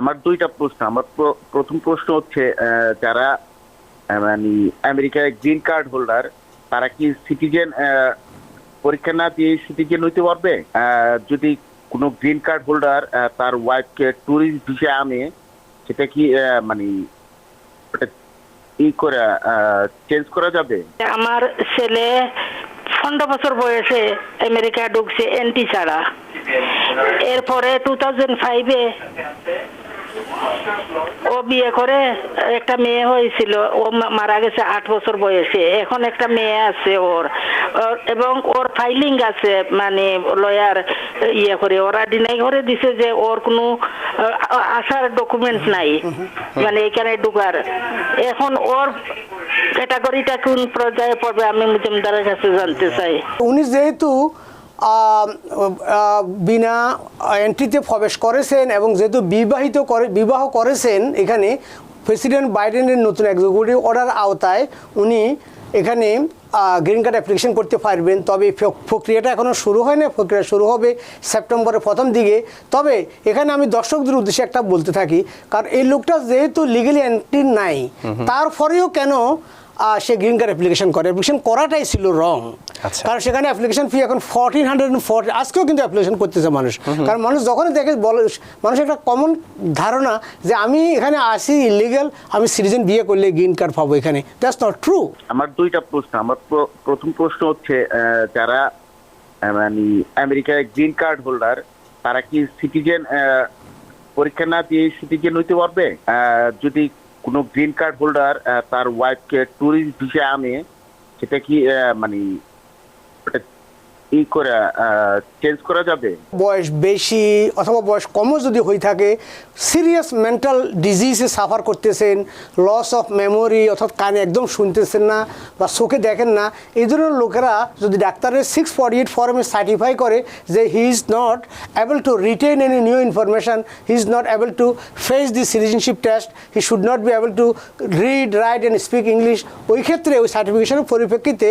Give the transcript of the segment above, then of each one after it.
আমার দুইটা প্রশ্ন। আমার প্র- প্রথম প্রশ্ন হচ্ছে যারা মানে আমেরিকায় গ্রিন কার্ড হোল্ডার, তারা কি সিটিজেন পরীক্ষা না দিয়ে সিটিজেন হইতে পারবে? যদি কোনো গ্রিন কার্ড হোল্ডার তার ওয়াইফকে ট্যুরিস্ট ভিসা আনে, সেটা কি মানে ই করে চেঞ্জ করা যাবে? আমার ছেলে পনেরো বছর বয়সে আমেরিকা ঢুকছে এনটি ছাড়া। এরপরে টু থাউজেন্ড ফাইভে ও বিয়ে করে একটা মেয়ে হয়েছিল, ও মারা গেছে আট বছর বয়সে। এখন একটা মেয়ে আছে ওর। এবং ওর ফাইলিং আছে মানে লয়ার ইয়ে করে। ওরা ডিনাই করে দিছে যে ওর কোনো আসার ডকুমেন্টস নাই। মানে এখানে ঢুকার। এখন ওর ক্যাটাগরিটা কোন পর্যায়ে পড়বে আমি মুজুমদারের কাছে জানতে চাই। উনি যেহেতু বিনা এন্ট্রিতে প্রবেশ করেছেন এবং যেহেতু বিবাহিত করে বিবাহ করেছেন এখানে প্রেসিডেন্ট বাইডেনের নতুন এক্সিকিউটিভ অর্ডার আওতায় উনি এখানে গ্রিন কার্ড অ্যাপ্লিকেশন করতে পারবেন। তবে প্রক্রিয়াটা এখনও শুরু হয় না প্রক্রিয়া শুরু হবে সেপ্টেম্বরের প্রথম দিকে। তবে এখানে আমি দর্শকদের উদ্দেশ্যে একটা বলতে থাকি কারণ এই লোকটা যেহেতু লিগালি এন্ট্রি নাই তারপরেও কেন সে গ্রিন কার্ড অ্যাপ্লিকেশন করে। অ্যাপ্লিকেশন করাটাই ছিল রং আচ্ছা। কারণ সেখানে অ্যাপ্লিকেশন ফি এখন ফোরটিন হান্ড্রেড ফোরটি আজকেও কিন্তু অ্যাপ্লিকেশন করতেছে মানুষ। কারণ মানুষ যখনই দেখে বলে মানুষের একটা কমন ধারণা যে আমি এখানে আসি ইলিগাল আমি সিটিজেন বিয়ে করলে গ্রিন কার্ড পাবো এখানে। দ্যাটস নট ট্রু আমার দুইটা প্রশ্ন। আমার প্র- প্রথম প্রশ্ন হচ্ছে যারা মানে আমেরিকায় গ্রিন কার্ড হোল্ডার তারা কি সিটিজেন পরীক্ষা না দিয়ে সিটিজেন হইতে পারবে? যদি কোনো গ্রিন কার্ড হোল্ডার তার ওয়াইফকে ট্যুরিস্ট ভিসা আনে সেটা কি মানে ই করে চেঞ্জ করা যাবে? বয়স বেশি অথবা বয়স কমও যদি হয়ে থাকে সিরিয়াস মেন্টাল ডিজিজে সাফার করতেছেন লস অফ মেমোরি অর্থাৎ কানে একদম শুনতেছেন না বা চোখে দেখেন না, এই ধরনের লোকেরা যদি ডাক্তারের সিক্স ফর্টি এইট ফর্মে সার্টিফাই করে যে he is not able to retain any new information he is not able to face the citizenship test he should not be able to read write and speak English ওই ক্ষেত্রে ওই সার্টিফিকেশনের পরিপ্রেক্ষিতে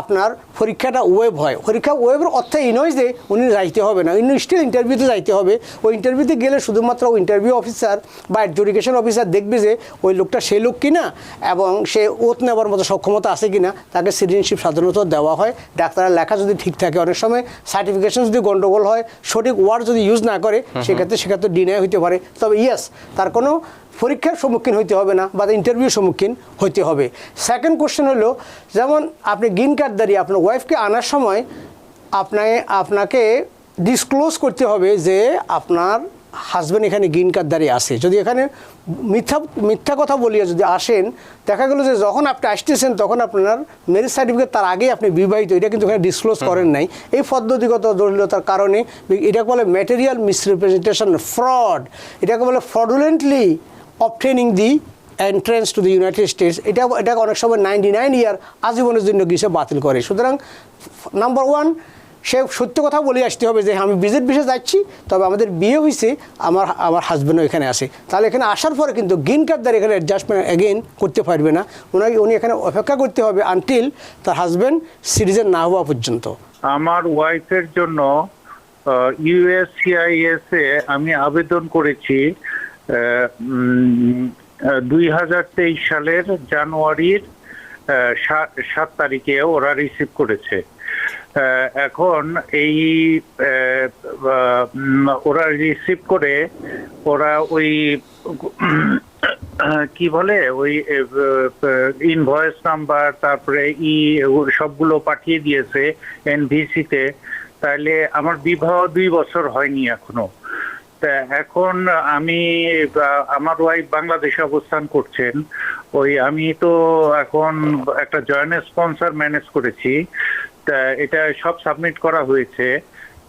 আপনার পরীক্ষাটা web হয় পরীক্ষা ওয়েবের অর্থ এই নয় যে উনি যাইতে হবে না। উনি স্টিল ইন্টারভিউতে যাইতে হবে। ওই ইন্টারভিউতে গেলে শুধুমাত্র ওই ইন্টারভিউ অফিসার বা এডুকেশন অফিসার দেখবে যে ওই লোকটা সে লোক কিনা এবং সে ওত নেওয়ার মতো সক্ষমতা আছে কিনা। তাকে সিটিজেনশিপ সাধারণত দেওয়া হয়। ডাক্তারের লেখা যদি ঠিক থাকে অনেক সময় সার্টিফিকেশন যদি গন্ডগোল হয় সঠিক ওয়ার্ড যদি ইউজ না করে সেক্ষেত্রে সেক্ষেত্রে ডিনাই হইতে পারে। তবে ইয়েস তার কোনো পরীক্ষার সম্মুখীন হইতে হবে না বা ইন্টারভিউর সম্মুখীন হইতে হবে। সেকেন্ড কোশ্চেন হলো যেমন আপনি গ্রিন কার্ড দাঁড়িয়ে আপনার ওয়াইফকে আনার সময় আপনাকে আপনাকে ডিসক্লোজ করতে হবে যে আপনার হাজব্যান্ড এখানে গ্রিন কার্ড দাঁড়িয়ে আসে যদি এখানে মিথ্যা মিথ্যা কথা বলিয়ে যদি আসেন দেখা গেলো যে যখন আপনি আসতেছেন তখন আপনার ম্যারেজ সার্টিফিকেট তার আগেই আপনি বিবাহিত এটা কিন্তু এখানে ডিসক্লোজ করেন নাই। এই পদ্ধতিগত জটিলতার কারণে এটাকে বলে ম্যাটেরিয়াল মিসরিপ্রেজেন্টেশন ফ্রড এটাকে বলে fraudulently obtaining the entrance to the United States এটা এটা অনেক সময় নাইনটি নাইন ইয়ার আজীবনের জন্য গিয়ে বাতিল করে। সুতরাং নাম্বার ওয়ান সে সত্য কথা বলে আসতে হবে যে আমি বিজেট বিষয়ে যাচ্ছি, তবে আমাদের বিয়ে হয়েছে, আমার আমার হাজব্যান্ডও এখানে আসে তাহলে এখানে আসার পরে কিন্তু গ্রিন কার্ডদার এখানে অ্যাডজাস্টমেন্ট অ্যাগেন করতে পারবে না। ওনাকে উনি এখানে অপেক্ষা করতে হবে আনটিল তার হাজব্যান্ড সিটিজেন না হওয়া পর্যন্ত। আমার ওয়াইফের জন্য ইউএসসিআইএস এ আমি আবেদন করেছি। দুই হাজার তেইশ সালের জানুয়ারির সাত তারিখে ওরা রিসিভ করেছে। এখন এই ওরা রিসিভ করে ওরা ওই, কি বলে, ওই ইনভয়েস নাম্বার তারপরে ই সবগুলো পাঠিয়ে দিয়েছে এনভিসিতে। তাহলে আমার বিবাহ দুই বছর হয়নি এখনও। এখন আমি আমার ওয়াইফ বাংলাদেশে অবস্থান করছেন। ওই আমি তো এখন একটা জয়েন্ট স্পন্সর ম্যানেজ করেছি। তা এটা সব সাবমিট করা হয়েছে।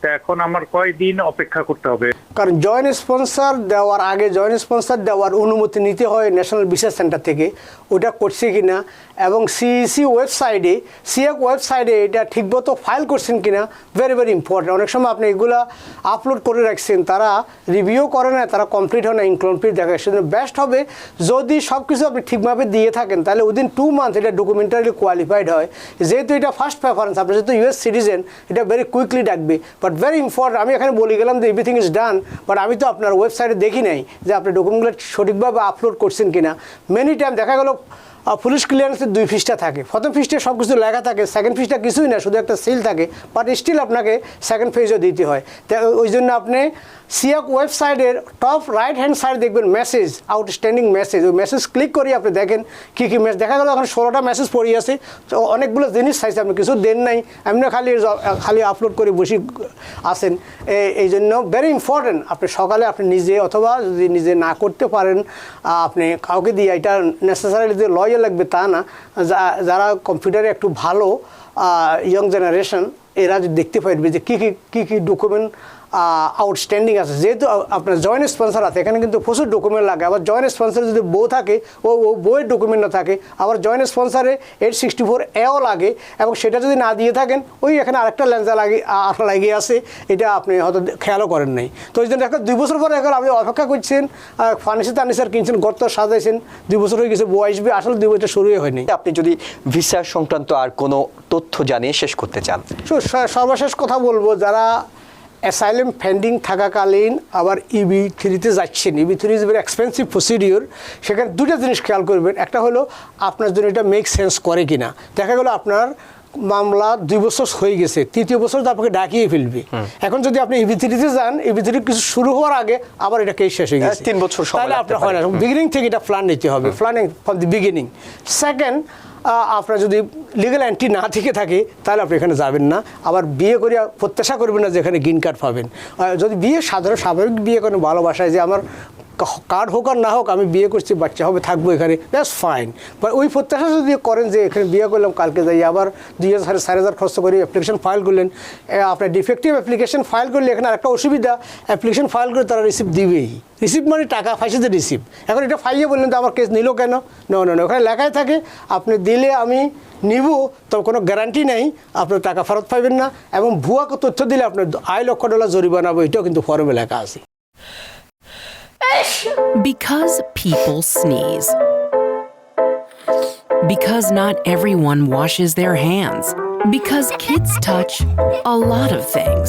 তা এখন আমার কয়দিন অপেক্ষা করতে হবে? কারণ জয়েন্ট স্পন্সর দেওয়ার আগে জয়েন্ট স্পন্সর দেওয়ার অনুমতি নিতে হয় ন্যাশনাল বিশেষ সেন্টার থেকে, ওটা করছে কি না এবং সিইসি ওয়েবসাইটে সিএক ওয়েবসাইটে এটা ঠিকমতো ফাইল করছেন কি না ভেরি ভেরি ইম্পর্টেন্ট অনেক সময় আপনি এগুলো আপলোড করে রাখছেন, তারা রিভিউ করে না, তারা কমপ্লিট হয় না ইনকমপ্লিট দেখা। সেজন্য বেস্ট হবে যদি সব কিছু আপনি ঠিকভাবে দিয়ে থাকেন, তাহলে উইদিন টু মান্থ এটা ডকুমেন্টারি কোয়ালিফাইড হয়। যেহেতু এটা ফার্স্ট প্রেফারেন্স আপনি যেহেতু ইউএস সিটিজেন এটা ভেরি কুইকলি ডাকবে। বাট ভেরি ইম্পর্টেন্ট আমি এখানে বলে গেলাম যে এভরিথিং ইজ ডান বাট আমি তো আপনার ওয়েবসাইটে দেখি নাই যে আপনি ডকুমেন্টগুলো সঠিকভাবে আপলোড করছেন কি না মেনি টাইম দেখা গেল পুলিশ ক্লিয়ারেন্সের দুই ফিসটা থাকে। প্রথম ফিসটা সব কিছু লেখা থাকে সেকেন্ড ফিসটা কিছুই না, শুধু একটা সিল থাকে। বাট স্টিল আপনাকে সেকেন্ড ফিজও দিতে হয়। তাই ওই জন্য আপনি সিয়াক ওয়েবসাইটের টপ রাইট হ্যান্ড সাইড দেখবেন মেসেজ আউটস্ট্যান্ডিং মেসেজ ওই মেসেজ ক্লিক করি আপনি দেখেন কী কী মেসেজ দেখা গেল এখন ষোলোটা মেসেজ পড়ে আছে। তো অনেকগুলো জিনিস চাইছে, আপনি কিছু দেন নাই। এমনি খালি খালি আপলোড করে বসে আসেন এই জন্য ভেরি ইম্পর্টেন্ট আপনি সকালে আপনি নিজে অথবা যদি নিজে না করতে পারেন আপনি কাউকে দিয়ে এটা নেসেসারিলি যে লয়ে লাগবে তা না। যারা কম্পিউটারে একটু ভালো ইয়ং জেনারেশন এরা দেখতে পারবে যে কী কী কী কী ডকুমেন্ট আউটস্ট্যান্ডিং আছে। যেহেতু আপনার জয়েন্ট স্পন্সর আছে এখানে কিন্তু প্রচুর ডকুমেন্ট লাগে। আবার জয়েন্ট স্পন্সার যদি বউ থাকে ও ও বইয়ের ডকুমেন্ট না থাকে আবার জয়েন্ট স্পন্সরে এইট সিক্সটি ফোর এও লাগে এবং সেটা যদি না দিয়ে থাকেন ওই এখানে আরেকটা লেন্সা লাগে লাগিয়ে আছে এটা আপনি হয়তো খেয়ালও করেন নাই। তো ওই জন্য একটা দুই বছর পরে এখন আপনি অপেক্ষা করছেন ফার্নিচার টার্নিচার কিনছেন গর্ত সাজাইছেন দুই বছর হয়ে গেছে বউ আসবে আসলে দুই বছর শুরুই হয়নি। আপনি যদি ভিসা সংক্রান্ত আর কোনো তথ্য জানিয়ে শেষ করতে চান। তো সর্বশেষ কথা বলব যারা অ্যাসাইলেম পেন্ডিং থাকাকালীন আবার E ইবি থ্রিতে যাচ্ছেন। E EB three is very expensive procedure সেখানে দুটো জিনিস খেয়াল করবেন। একটা হলো আপনার জন্য এটা মেক সেন্স করে কিনা। দেখা গেলো আপনার মামলা দুই বছর হয়ে গেছে। তৃতীয় বছর তো আপনাকে ডাকিয়ে ফেলবে। এখন যদি আপনি ইবি থ্রিতে যান ইবি থ্রি কিছু শুরু হওয়ার আগে আবার এটা কেস শেষ হয়ে গেছে। তিন বছর সময় তাহলে আপনার হয় না। বিগিনিং থেকে এটা প্ল্যান নিতে হবে। Planning from the beginning second আপনার যদি লিগাল অ্যান্টি না থেকে থাকে, তাহলে আপনি এখানে যাবেন না। আবার বিয়ে করে প্রত্যাশা করবেন না যে এখানে গ্রিন কার্ড পাবেন। যদি বিয়ে সাধারণ, স্বাভাবিক বিয়ে করেন, ভালোবাসায় যে আমার কার্ড হোক আর না হোক, আমি বিয়ে করছি, বাচ্চা হবে, থাকব এখানে দ্যাটস ফাইন বাট ওই প্রত্যাশা যদি করেন যে এখানে বিয়ে করলাম, কালকে যাই, আবার দুই হাজার, সাড়ে হাজার খরচ করে অ্যাপ্লিকেশন ফাইল করলেন আপনার ডিফেক্টিভ অ্যাপ্লিকেশন ফাইল করলে এখানে একটা অসুবিধা অ্যাপ্লিকেশন ফাইল করে তারা রিসিভ দিবেই। রিসিভ মানে টাকা ফাইসে যে রিসিভ এখন এটা ফাইয়ে বললেন তো আমার কেস নিল কেন না না ওখানে লেখাই থাকে, আপনি দিলে আমি নিব, তো কোনো গ্যারান্টি নেই আপনার টাকা ফেরত পাবেন না, এবং ভুয়া তথ্য দিলে আপনার আড়াই লক্ষ ডলার জরিমানা হবে, এটাও কিন্তু ফর্মে লেখা আছে Because people sneeze. Because not everyone washes their hands. Because kids touch a lot of things.